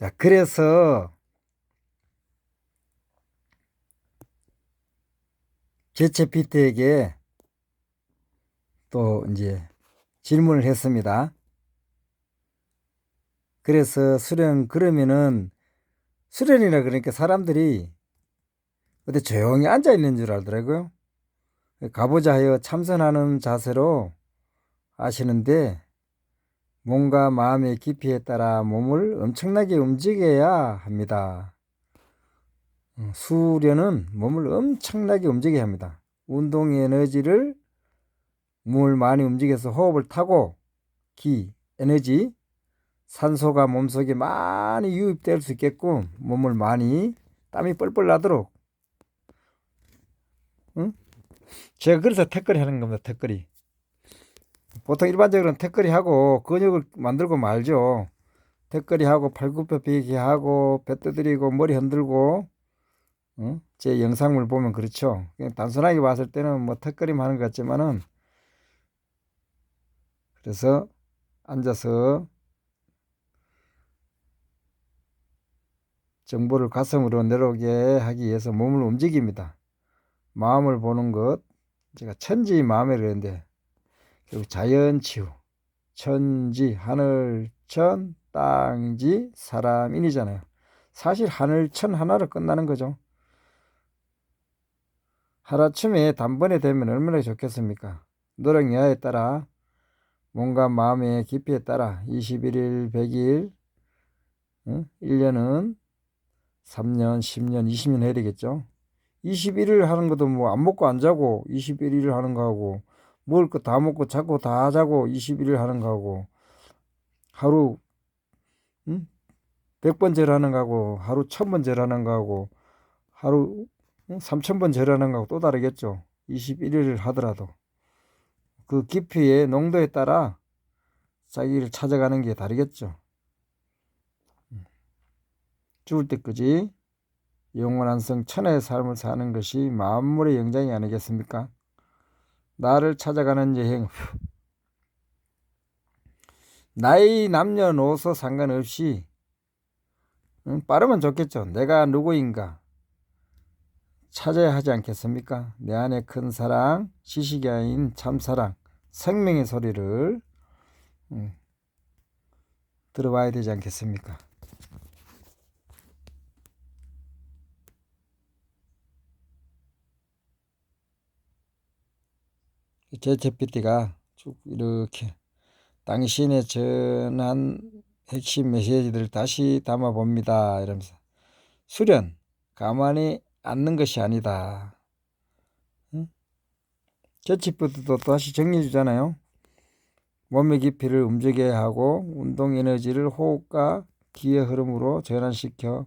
자, 그래서 제체피트에게 또 이제 질문을 했습니다. 그래서 수련 그러면은 수련이라 그러니까 사람들이 어디 조용히 앉아 있는 줄 알더라고요. 가보자 하여 참선하는 자세로 하시는데 몸과 마음의 깊이에 따라 몸을 엄청나게 움직여야 합니다. 어, 수련은 몸을 엄청나게 움직여야 합니다. 운동 에너지를 몸을 많이 움직여서 호흡을 타고 기, 에너지, 산소가 몸속에 많이 유입될 수 있게끔 몸을 많이 땀이 뻘뻘 나도록 응? 제가 그래서 턱걸이 하는 겁니다. 턱걸이. 보통 일반적으로는 턱걸이 하고 근육을 만들고 말죠. 턱걸이 하고 팔굽혀 펴기 하고 배 두드리고 머리 흔들고 응? 제 영상을 보면 그렇죠. 그냥 단순하게 봤을 때는 뭐 턱걸이만 하는 것 같지만은 그래서 앉아서 정보를 가슴으로 내려오게 하기 위해서 몸을 움직입니다. 마음을 보는 것, 제가 천지 마음에 그러는데, 결국 자연치유, 천지, 하늘천, 땅지, 사람인이잖아요. 사실 하늘천 하나로 끝나는 거죠. 하루아침에 단번에 되면 얼마나 좋겠습니까? 노력 여하에 따라, 몸과 마음의 깊이에 따라 21일, 100일, 응? 1년은 3년, 10년, 20년 해야 되겠죠. 21일 하는 것도 뭐 안 먹고 안 자고 21일을 하는 거하고 먹을 거 다 먹고 자고 다 자고 21일 하는 거하고 하루 응? 100번 절하는 거하고 하루 1000번 절하는 거하고 하루 응? 3000번 절하는 거하고 또 다르겠죠. 21일을 하더라도 그 깊이의 농도에 따라 자기를 찾아가는 게 다르겠죠. 죽을 때까지 영원한 성 천하의 삶을 사는 것이 만물의 영장이 아니겠습니까? 나를 찾아가는 여행. 나이 남녀노소 상관없이 응? 빠르면 좋겠죠. 내가 누구인가 찾아야 하지 않겠습니까? 내 안에 큰 사랑, 지식이 아닌 참사랑, 생명의 소리를 응, 들어봐야 되지 않겠습니까? 제체PT가 쭉 이렇게 당신의 전한 핵심 메시지들을 다시 담아 봅니다. 이러면서 수련 가만히 앉는 것이 아니다. 응? 제치PT도 다시 정리해 주잖아요. 몸의 깊이를 움직여야 하고 운동 에너지를 호흡과 기의 흐름으로 전환시켜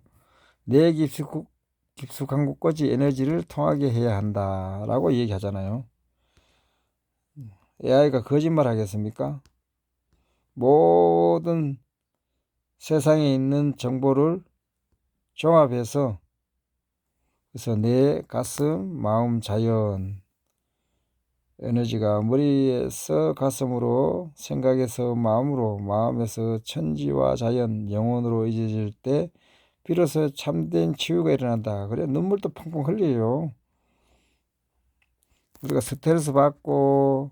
내 깊숙, 깊숙한 곳까지 에너지를 통하게 해야 한다라고 얘기하잖아요. AI가 거짓말 하겠습니까? 모든 세상에 있는 정보를 종합해서 그래서 내 가슴, 마음, 자연 에너지가 머리에서 가슴으로 생각에서 마음으로 마음에서 천지와 자연 영혼으로 이어질 때 비로소 참된 치유가 일어난다. 그래 눈물도 펑펑 흘려요. 우리가 스트레스 받고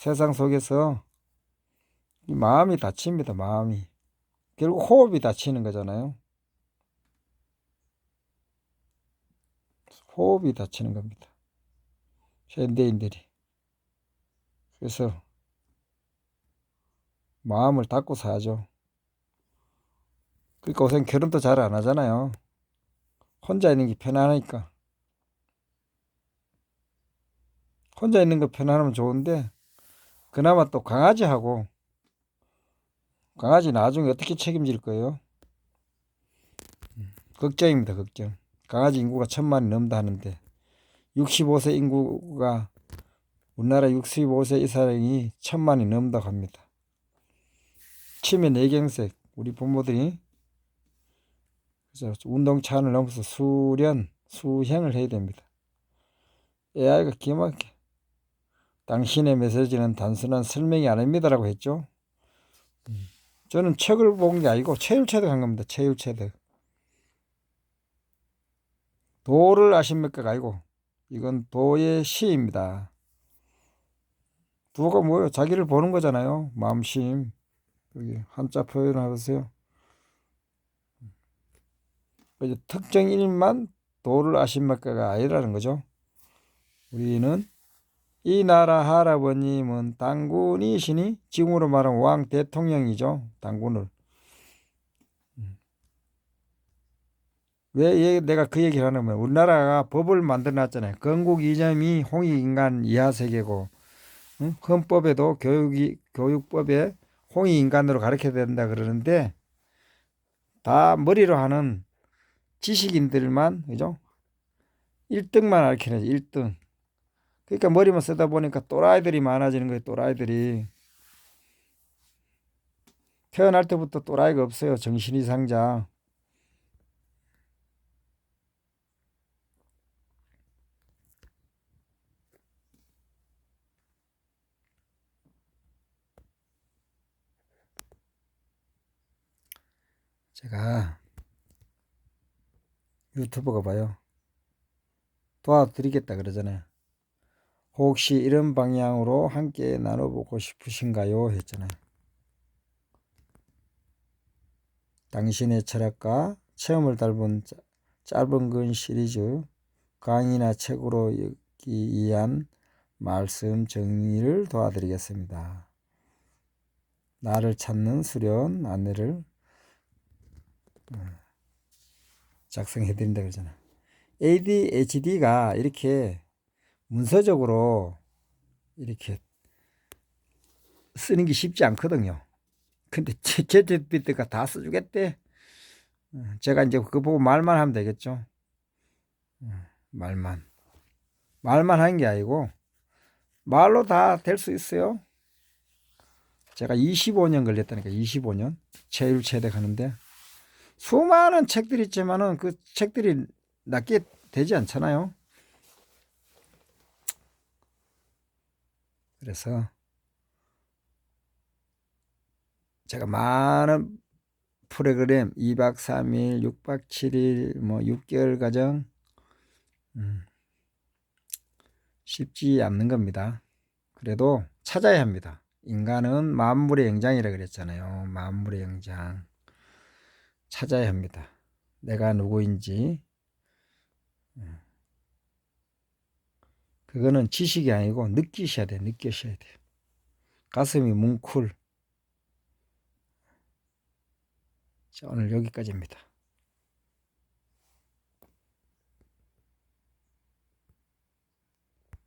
세상 속에서 이 마음이 다칩니다. 마음이 결국 호흡이 다치는 거잖아요. 호흡이 다치는 겁니다. 현대인들이 그래서 마음을 닫고 사죠. 그러니까 우선 결혼도 잘 안 하잖아요. 혼자 있는 게 편안하니까. 혼자 있는 거 편안하면 좋은데 그나마 또 강아지하고 강아지 나중에 어떻게 책임질 거예요? 걱정입니다, 걱정. 강아지 인구가 천만이 넘다 하는데 65세 인구가 우리나라 65세 이상이 천만이 넘다고 합니다. 치매 뇌경색 우리 부모들이 그래서 운동차원을 넘어서 수련, 수행을 해야 됩니다. AI가 기막혀 당신의 메시지는 단순한 설명이 아닙니다라고 했죠. 저는 책을 본 게 아니고 체율체득한 겁니다. 체율체득. 도를 아십니까가 아니고 이건 도의 시입니다. 도가 뭐예요? 자기를 보는 거잖아요. 마음심. 여기 한자 표현하세요. 특정 일만 도를 아십니까가 아니라는 거죠. 우리는 이 나라 할아버님은 당군이시니 지금으로 말하면 왕 대통령이죠. 당군을. 왜 얘- 내가 그 얘기를 하냐면 우리나라가 법을 만들어 놨잖아요. 건국 이념이 홍익인간 이하세계고 응? 헌법에도 교육이 교육법에 홍익인간으로 가르쳐야 된다 그러는데 다 머리로 하는 지식인들만 그죠? 1등만 가르치는 1등. 그러니까 머리만 쓰다 보니까 또라이들이 많아지는 거예요. 또라이들이. 태어날 때부터 또라이가 없어요. 정신이 상자. 제가 유튜브가 봐요. 도와드리겠다 그러잖아요. 혹시 이런 방향으로 함께 나눠보고 싶으신가요? 했잖아요. 당신의 철학과 체험을 짜- 짧은 글 시리즈 강의나 책으로 읽기 위한 말씀 정리를 도와드리겠습니다. 나를 찾는 수련 안내를 작성해 드린다 그러잖아. ADHD가 이렇게 문서적으로 이렇게 쓰는 게 쉽지 않거든요. 근데 챗GPT가 다 써주겠대. 어, 제가 이제 그거 보고 말만 하면 되겠죠. 어, 말만. 말만 하는 게 아니고 말로 다 될 수 있어요. 제가 25년 걸렸다니까 25년 체율 체득하는데 수많은 책들이 있지만은 그 책들이 낫게 되지 않잖아요. 그래서 제가 많은 프로그램 2박 3일, 6박 7일, 뭐 6개월 과정 음, 쉽지 않는 겁니다. 그래도 찾아야 합니다. 인간은 만물의 영장이라 그랬잖아요. 만물의 영장. 찾아야 합니다. 내가 누구인지. 음. 그거는 지식이 아니고 느끼셔야 돼. 느끼셔야 돼. 가슴이 뭉클. 자, 오늘 여기까지입니다.